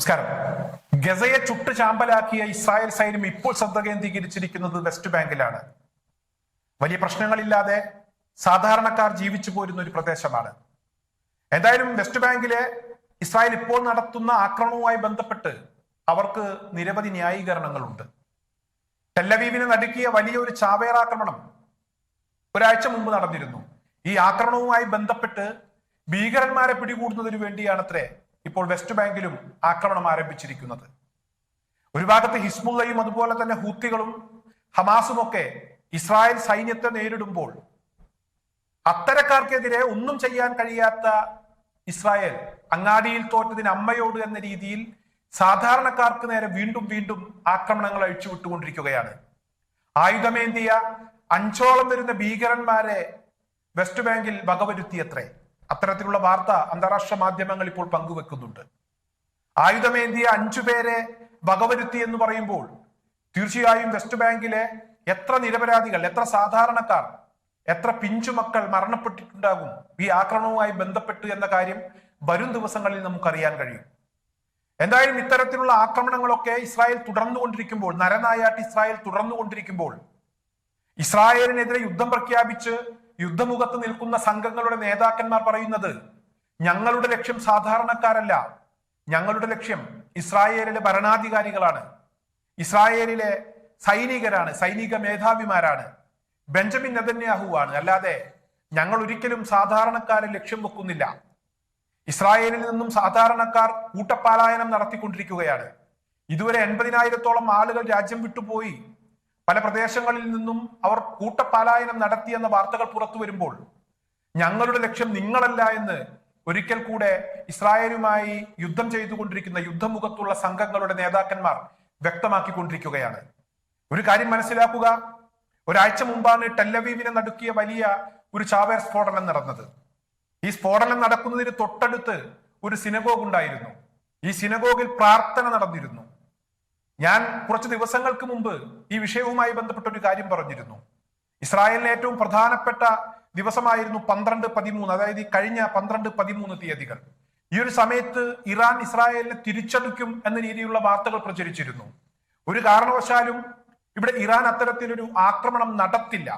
നമസ്കാരം. ഗസയെ ചുട്ട് ചാമ്പലാക്കിയ ഇസ്രായേൽ സൈന്യം ഇപ്പോൾ ശ്രദ്ധ കേന്ദ്രീകരിച്ചിരിക്കുന്നത് വെസ്റ്റ് ബാങ്കിലാണ്. വലിയ പ്രശ്നങ്ങളില്ലാതെ സാധാരണക്കാർ ജീവിച്ചു പോരുന്ന ഒരു പ്രദേശമാണ്. എന്തായാലും വെസ്റ്റ് ബാങ്കിലെ ഇസ്രായേൽ ഇപ്പോൾ നടത്തുന്ന ആക്രമണവുമായി ബന്ധപ്പെട്ട് അവർക്ക് നിരവധി ന്യായീകരണങ്ങളുണ്ട്. ടെല്ലവീവിനെ നടുക്കിയ വലിയൊരു ചാവേറാക്രമണം ഒരാഴ്ച മുമ്പ് നടന്നിരുന്നു. ഈ ആക്രമണവുമായി ബന്ധപ്പെട്ട് ഭീകരന്മാരെ പിടികൂടുന്നതിനു വേണ്ടിയാണത്രേ ഇപ്പോൾ വെസ്റ്റ് ബാങ്കിലും ആക്രമണം ആരംഭിച്ചിരിക്കുന്നത്. ഒരു ഭാഗത്ത് ഹിസ്മുള്ളയും അതുപോലെ തന്നെ ഹൂത്തികളും ഹമാസും ഒക്കെ ഇസ്രായേൽ സൈന്യത്തെ നേരിടുമ്പോൾ അത്തരക്കാർക്കെതിരെ ഒന്നും ചെയ്യാൻ കഴിയാത്ത ഇസ്രായേൽ അങ്ങാടിയിൽ തോറ്റതിന് അമ്മയോട് എന്ന രീതിയിൽ സാധാരണക്കാർക്ക് നേരെ വീണ്ടും വീണ്ടും ആക്രമണങ്ങൾ അഴിച്ചുവിട്ടുകൊണ്ടിരിക്കുകയാണ്. ആയുധമേന്തിയ അഞ്ചോളം വരുന്ന ഭീകരന്മാരെ വെസ്റ്റ് ബാങ്കിൽ വകവരുത്തിയത്രേ. അത്തരത്തിലുള്ള വാർത്ത അന്താരാഷ്ട്ര മാധ്യമങ്ങൾ ഇപ്പോൾ പങ്കുവെക്കുന്നുണ്ട്. ആയുധമേന്തിയ അഞ്ചു പേരെ വകവരുത്തി എന്ന് പറയുമ്പോൾ തീർച്ചയായും വെസ്റ്റ് ബാങ്കിലെ എത്ര നിരപരാധികൾ എത്ര സാധാരണക്കാർ എത്ര പിഞ്ചുമക്കൾ മരണപ്പെട്ടിട്ടുണ്ടാകും ഈ ആക്രമണവുമായി ബന്ധപ്പെട്ട് എന്ന കാര്യം വരും ദിവസങ്ങളിൽ നമുക്കറിയാൻ കഴിയും. എന്തായാലും ഇത്തരത്തിലുള്ള ആക്രമണങ്ങളൊക്കെ ഇസ്രായേൽ തുടർന്നുകൊണ്ടിരിക്കുമ്പോൾ നരനായാട്ട് ഇസ്രായേൽ തുടർന്നുകൊണ്ടിരിക്കുമ്പോൾ ഇസ്രായേലിനെതിരെ യുദ്ധം പ്രഖ്യാപിച്ച് യുദ്ധമുഖത്ത് നിൽക്കുന്ന സംഘങ്ങളുടെ നേതാക്കന്മാർ പറയുന്നത് ഞങ്ങളുടെ ലക്ഷ്യം സാധാരണക്കാരല്ല. ഞങ്ങളുടെ ലക്ഷ്യം ഇസ്രായേലിലെ ഭരണാധികാരികളാണ്. ഇസ്രായേലിലെ സൈനികരാണ് സൈനിക മേധാവിമാരാണ്. ബെഞ്ചമിൻ നെതന്യാഹു ആണ് അല്ലാതെ ഞങ്ങൾ ഒരിക്കലും സാധാരണക്കാരെ ലക്ഷ്യം വെക്കുന്നില്ല. ഇസ്രായേലിൽ നിന്നും സാധാരണക്കാർ കൂട്ടപ്പാലായനം നടത്തിക്കൊണ്ടിരിക്കുകയാണ്. ഇതുവരെ എൺപതിനായിരത്തോളം ആളുകൾ രാജ്യം വിട്ടുപോയി. പല പ്രദേശങ്ങളിൽ നിന്നും അവർ കൂട്ടപ്പാലായനം നടത്തിയെന്ന വാർത്തകൾ പുറത്തു വരുമ്പോൾ ഞങ്ങളുടെ ലക്ഷ്യം നിങ്ങളല്ല എന്ന് ഒരിക്കൽ കൂടെ ഇസ്രായേലുമായി യുദ്ധം ചെയ്തുകൊണ്ടിരിക്കുന്ന യുദ്ധമുഖത്തുള്ള സംഘങ്ങളുടെ നേതാക്കന്മാർ വ്യക്തമാക്കിക്കൊണ്ടിരിക്കുകയാണ്. ഒരു കാര്യം മനസ്സിലാക്കുക. ഒരാഴ്ച മുമ്പാണ് ടെല്ലവീവിനെ നടുക്കിയ വലിയ ഒരു ചാവേർ സ്ഫോടനം നടന്നത്. ഈ സ്ഫോടനം നടക്കുന്നതിന് തൊട്ടടുത്ത് ഒരു സിനഗോഗ് ഉണ്ടായിരുന്നു. ഈ സിനഗോഗിൽ പ്രാർത്ഥന നടന്നിരുന്നു. ഞാൻ കുറച്ച് ദിവസങ്ങൾക്ക് മുമ്പ് ഈ വിഷയവുമായി ബന്ധപ്പെട്ട ഒരു കാര്യം പറഞ്ഞിരുന്നു. ഇസ്രായേലിലെ ഏറ്റവും പ്രധാനപ്പെട്ട ദിവസമായിരുന്നു പന്ത്രണ്ട് പതിമൂന്ന് അതായത് ഈ കഴിഞ്ഞ പന്ത്രണ്ട് പതിമൂന്ന് തീയതികൾ. ഈ ഒരു സമയത്ത് ഇറാൻ ഇസ്രായേലിനെ തിരിച്ചടിക്കും എന്ന രീതിയിലുള്ള വാർത്തകൾ പ്രചരിച്ചിരുന്നു. ഒരു കാരണവശാലും ഇവിടെ ഇറാൻ അത്തരത്തിലൊരു ആക്രമണം നടത്തില്ല.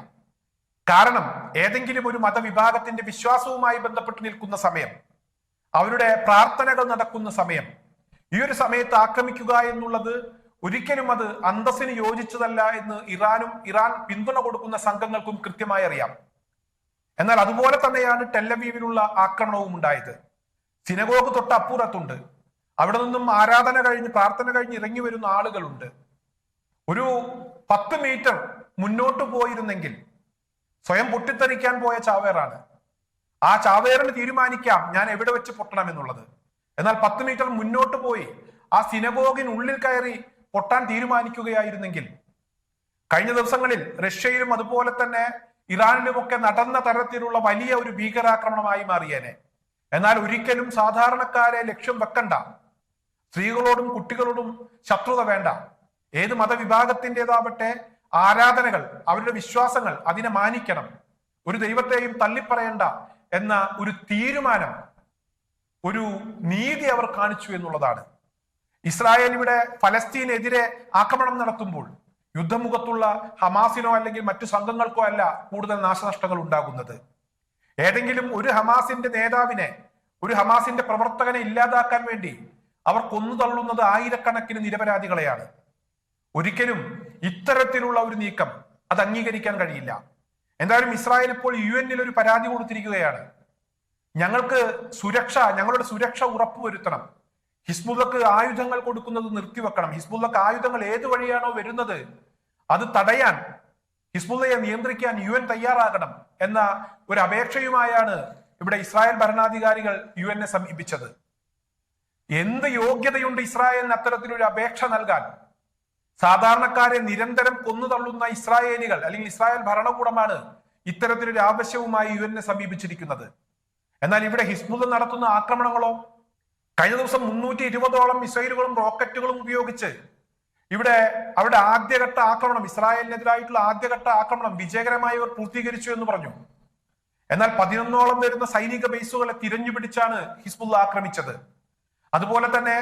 കാരണം ഏതെങ്കിലും ഒരു മതവിഭാഗത്തിന്റെ വിശ്വാസവുമായി ബന്ധപ്പെട്ട് നിൽക്കുന്ന സമയം അവരുടെ പ്രാർത്ഥനകൾ നടക്കുന്ന സമയം ഈ ഒരു സമയത്ത് ആക്രമിക്കുക എന്നുള്ളത് ഒരിക്കലും അത് അന്തസ്സിന് യോജിച്ചതല്ല എന്ന് ഇറാനും ഇറാൻ പിന്തുണ കൊടുക്കുന്ന സംഘങ്ങൾക്കും കൃത്യമായി അറിയാം. എന്നാൽ അതുപോലെ തന്നെയാണ് ടെല്ലവീവിലുള്ള ആക്രമണവും ഉണ്ടായത്. സിനഗോഗ് തൊട്ട് അപ്പുറത്തുണ്ട് അവിടെ നിന്നും ആരാധന കഴിഞ്ഞ് പ്രാർത്ഥന കഴിഞ്ഞ് ഇറങ്ങി വരുന്ന ആളുകളുണ്ട്. ഒരു പത്ത് മീറ്റർ മുന്നോട്ട് പോയിരുന്നെങ്കിൽ സ്വയം പൊട്ടിത്തെറിക്കാൻ പോയ ചാവേറാണ്. ആ ചാവേറിന് തീരുമാനിക്കാം ഞാൻ എവിടെ വെച്ച് പൊട്ടണം എന്നുള്ളത്. എന്നാൽ പത്ത് മീറ്റർ മുന്നോട്ട് പോയി ആ സിനഗോഗിനുള്ളിൽ കയറി പൊട്ടാൻ തീരുമാനിക്കുകയായിരുന്നെങ്കിൽ കഴിഞ്ഞ ദിവസങ്ങളിൽ റഷ്യയിലും അതുപോലെ തന്നെ ഇറാനിലുമൊക്കെ നടന്ന തരത്തിലുള്ള വലിയ ഒരു ഭീകരാക്രമണമായി മാറിയേനെ. എന്നാൽ ഒരിക്കലും സാധാരണക്കാരെ ലക്ഷ്യം വെക്കണ്ട. സ്ത്രീകളോടും കുട്ടികളോടും ശത്രുത വേണ്ട. ഏത് മതവിഭാഗത്തിന്റെതാവട്ടെ ആരാധനകൾ അവരുടെ വിശ്വാസങ്ങൾ അതിനെ മാനിക്കണം. ഒരു ദൈവത്തെയും തള്ളിപ്പറയണ്ട എന്ന ഒരു തീരുമാനം ഒരു നീതി അവർ കാണിച്ചു എന്നുള്ളതാണ്. ഇസ്രായേൽ ഇവിടെ ഫലസ്തീനെതിരെ ആക്രമണം നടത്തുമ്പോൾ യുദ്ധമുഖത്തുള്ള ഹമാസിനോ അല്ലെങ്കിൽ മറ്റു സംഘങ്ങൾക്കോ അല്ല കൂടുതൽ നാശനഷ്ടങ്ങൾ ഉണ്ടാകുന്നത്. ഏതെങ്കിലും ഒരു ഹമാസിന്റെ നേതാവിനെ ഒരു ഹമാസിന്റെ പ്രവർത്തകനെ ഇല്ലാതാക്കാൻ വേണ്ടി അവർ കൊന്നു തള്ളുന്നത് ആയിരക്കണക്കിന് നിരപരാധികളെയാണ്. ഒരിക്കലും ഇത്തരത്തിലുള്ള ഒരു നീക്കം അത് അംഗീകരിക്കാൻ കഴിയില്ല. എന്തായാലും ഇസ്രായേൽ ഇപ്പോൾ യു എന്നിൽ ഒരു പരാതി കൊടുത്തിരിക്കുകയാണ്. ഞങ്ങൾക്ക് സുരക്ഷ ഞങ്ങളുടെ സുരക്ഷ ഉറപ്പുവരുത്തണം. ഹിസ്ബുള്ളക്ക് ആയുധങ്ങൾ കൊടുക്കുന്നത് നിർത്തിവെക്കണം. ഹിസ്ബുള്ളക്ക് ആയുധങ്ങൾ ഏത് വഴിയാണോ വരുന്നത് അത് തടയാൻ ഹിസ്ബുള്ളയെ നിയന്ത്രിക്കാൻ യു എൻ തയ്യാറാകണം എന്ന ഒരു അപേക്ഷയുമായാണ് ഇവിടെ ഇസ്രായേൽ ഭരണാധികാരികൾ യു എന്നെ സമീപിച്ചത്. എന്ത് യോഗ്യതയുണ്ട് ഇസ്രായേലിന് അത്തരത്തിലൊരു അപേക്ഷ നൽകാൻ? സാധാരണക്കാരെ നിരന്തരം കൊന്നു തള്ളുന്ന ഇസ്രായേലികൾ അല്ലെങ്കിൽ ഇസ്രായേൽ ഭരണകൂടമാണ് ഇത്തരത്തിലൊരു ആവശ്യവുമായി യു എന്നെ സമീപിച്ചിരിക്കുന്നത്. എന്നാൽ ഇവിടെ ഹിസ്ബുള്ള നടത്തുന്ന ആക്രമണങ്ങളോ കഴിഞ്ഞ ദിവസം മുന്നൂറ്റി ഇരുപതോളം മിസൈലുകളും റോക്കറ്റുകളും ഉപയോഗിച്ച് ഇവിടെ അവരുടെ ആദ്യഘട്ട ആക്രമണം ഇസ്രായേലിനെതിരായിട്ടുള്ള ആദ്യഘട്ട ആക്രമണം വിജയകരമായി അവർ പൂർത്തീകരിച്ചു എന്ന് പറഞ്ഞു. എന്നാൽ പതിനൊന്നോളം വരുന്ന സൈനിക ബേസുകളെ തിരഞ്ഞുപിടിച്ചാണ് ഹിസ്ബുള്ള ആക്രമിച്ചത്. അതുപോലെ തന്നെ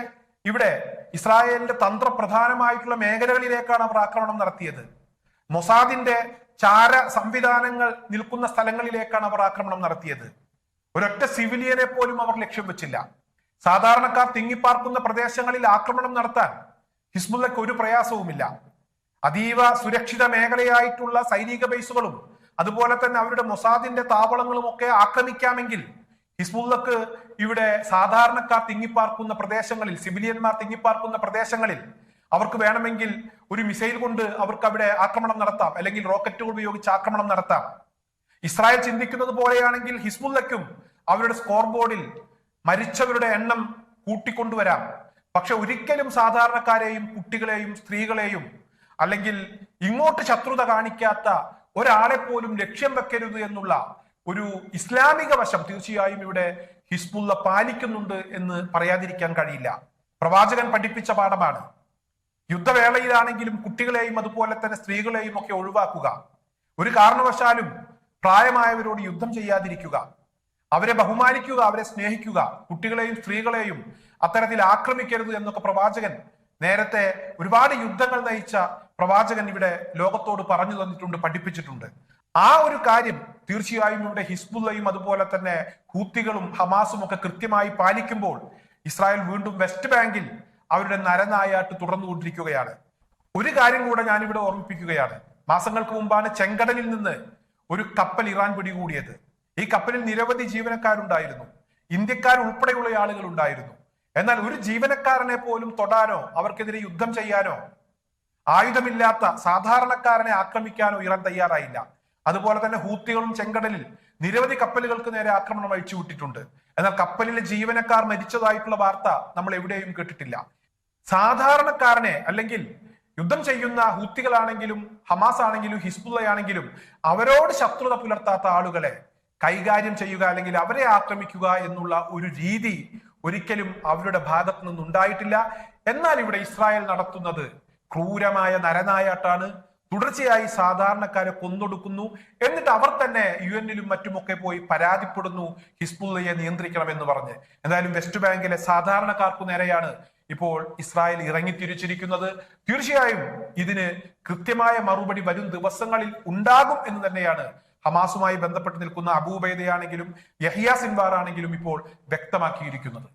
ഇവിടെ ഇസ്രായേലിന്റെ തന്ത്രപ്രധാനമായിട്ടുള്ള മേഖലകളിലേക്കാണ് അവർ ആക്രമണം നടത്തിയത്. മൊസാദിന്റെ ചാര സംവിധാനങ്ങൾ നിൽക്കുന്ന സ്ഥലങ്ങളിലേക്കാണ് അവർ ആക്രമണം നടത്തിയത്. ഒരൊറ്റ സിവിലിയനെ പോലും അവർ ലക്ഷ്യം വെച്ചില്ല. സാധാരണക്കാർ തിങ്ങിപ്പാർക്കുന്ന പ്രദേശങ്ങളിൽ ആക്രമണം നടത്താൻ ഹിസ്ബുള്ളക്ക് ഒരു പ്രയാസവുമില്ല. അതീവ സുരക്ഷിത മേഖലയായിട്ടുള്ള സൈനിക ബേസുകളും അതുപോലെ തന്നെ അവരുടെ മൊസാദിന്റെ താവളങ്ങളും ഒക്കെ ആക്രമിക്കാമെങ്കിൽ ഹിസ്ബുള്ളക്ക് ഇവിടെ സാധാരണക്കാർ തിങ്ങിപ്പാർക്കുന്ന പ്രദേശങ്ങളിൽ സിവിലിയന്മാർ തിങ്ങിപ്പാർക്കുന്ന പ്രദേശങ്ങളിൽ അവർക്ക് വേണമെങ്കിൽ ഒരു മിസൈൽ കൊണ്ട് അവർക്ക് അവിടെ ആക്രമണം നടത്താം അല്ലെങ്കിൽ റോക്കറ്റുകൾ ഉപയോഗിച്ച് ആക്രമണം നടത്താം. ഇസ്രായേൽ ചിന്തിക്കുന്നത് പോലെയാണെങ്കിൽ ഹിസ്ബുള്ളക്കും അവരുടെ സ്കോർ ബോർഡിൽ മരിച്ചവരുടെ എണ്ണം കൂട്ടിക്കൊണ്ടുവരാം. പക്ഷെ ഒരിക്കലും സാധാരണക്കാരെയും കുട്ടികളെയും സ്ത്രീകളെയും അല്ലെങ്കിൽ ഇങ്ങോട്ട് ശത്രുത കാണിക്കാത്ത ഒരാളെ പോലും ലക്ഷ്യം വെക്കരുത് എന്നുള്ള ഒരു ഇസ്ലാമിക വശം തീർച്ചയായും ഇവിടെ ഹിസ്ബുള്ള പാലിക്കുന്നുണ്ട് എന്ന് പറയാതിരിക്കാൻ കഴിയില്ല. പ്രവാചകൻ പഠിപ്പിച്ച പാഠമാണ്. യുദ്ധവേളയിലാണെങ്കിലും കുട്ടികളെയും അതുപോലെ തന്നെ സ്ത്രീകളെയും ഒക്കെ ഒഴിവാക്കുക. ഒരു കാരണവശാലും പ്രായമായവരോട് യുദ്ധം ചെയ്യാതിരിക്കുക. അവരെ ബഹുമാനിക്കുക അവരെ സ്നേഹിക്കുക കുട്ടികളെയും സ്ത്രീകളെയും അത്തരത്തിൽ ആക്രമിക്കരുത് എന്നൊക്കെ പ്രവാചകൻ നേരത്തെ ഒരുപാട് യുദ്ധങ്ങൾ നയിച്ച പ്രവാചകൻ ഇവിടെ ലോകത്തോട് പറഞ്ഞു തന്നിട്ടുണ്ട് പഠിപ്പിച്ചിട്ടുണ്ട്. ആ ഒരു കാര്യം തീർച്ചയായും ഇവിടെ ഹിസ്ബുല്ലയും അതുപോലെ തന്നെ ഹൂത്തികളും ഹമാസും ഒക്കെ കൃത്യമായി പാലിക്കുമ്പോൾ ഇസ്രായേൽ വീണ്ടും വെസ്റ്റ് ബാങ്കിൽ അവരുടെ നരനായാട്ട് തുടർന്നുകൊണ്ടിരിക്കുകയാണ് ഒരു കാര്യം കൂടെ ഞാനിവിടെ ഓർമ്മിപ്പിക്കുകയാണ്. മാസങ്ങൾക്ക് മുമ്പാണ് ചെങ്കടലിൽ നിന്ന് ഒരു കപ്പൽ ഇറാൻ പിടികൂടിയത്. ഈ കപ്പലിൽ നിരവധി ജീവനക്കാരുണ്ടായിരുന്നു. ഇന്ത്യക്കാർ ഉൾപ്പെടെയുള്ള ആളുകൾ ഉണ്ടായിരുന്നു എന്നാൽ ഒരു ജീവനക്കാരനെ പോലും തൊടാനോ അവർക്കെതിരെ യുദ്ധം ചെയ്യാനോ ആയുധമില്ലാത്ത സാധാരണക്കാരനെ ആക്രമിക്കാനോ ഇറാൻ തയ്യാറായില്ല. അതുപോലെ തന്നെ ഹൂത്തികളും ചെങ്കടലിൽ നിരവധി കപ്പലുകൾക്ക് നേരെ ആക്രമണം അഴിച്ചുവിട്ടിട്ടുണ്ട്. എന്നാൽ കപ്പലിലെ ജീവനക്കാർ മരിച്ചതായിട്ടുള്ള വാർത്ത നമ്മൾ എവിടെയും കേട്ടിട്ടില്ല. സാധാരണക്കാരനെ അല്ലെങ്കിൽ യുദ്ധം ചെയ്യുന്ന ഹൂത്തികളാണെങ്കിലും ഹമാസ് ആണെങ്കിലും ഹിസ്ബുള്ളയാണെങ്കിലും അവരോട് ശത്രുത പുലർത്താത്ത ആളുകളെ കൈകാര്യം ചെയ്യുക അല്ലെങ്കിൽ അവരെ ആക്രമിക്കുക എന്നുള്ള ഒരു രീതി ഒരിക്കലും അവരുടെ ഭാഗത്തു നിന്നുണ്ടായിട്ടില്ല. എന്നാൽ ഇവിടെ ഇസ്രായേൽ നടത്തുന്നത് ക്രൂരമായ നരനായാട്ടാണ്. തുടർച്ചയായി സാധാരണക്കാരെ കൊന്നൊടുക്കുന്നു. എന്നിട്ട് അവർ തന്നെ യു എന്നിലും മറ്റുമൊക്കെ പോയി പരാതിപ്പെടുന്നു ഹിസ്ബുള്ളയെ നിയന്ത്രിക്കണമെന്ന് പറഞ്ഞ്. എന്തായാലും വെസ്റ്റ് ബാങ്കിലെ സാധാരണക്കാർക്കു നേരെയാണ് ഇപ്പോൾ ഇസ്രായേൽ ഇറങ്ങി തിരിച്ചിരിക്കുന്നത് തീർച്ചയായും ഇതിന് കൃത്യമായ മറുപടി വരും ദിവസങ്ങളിൽ ഉണ്ടാകും എന്ന് തന്നെയാണ് ഹമാസുമായി ബന്ധപ്പെട്ട് നിൽക്കുന്ന അബൂബൈദയാണെങ്കിലും യഹിയ സിൻവാർ ആണെങ്കിലും ഇപ്പോൾ വ്യക്തമാക്കിയിരിക്കുന്നത്.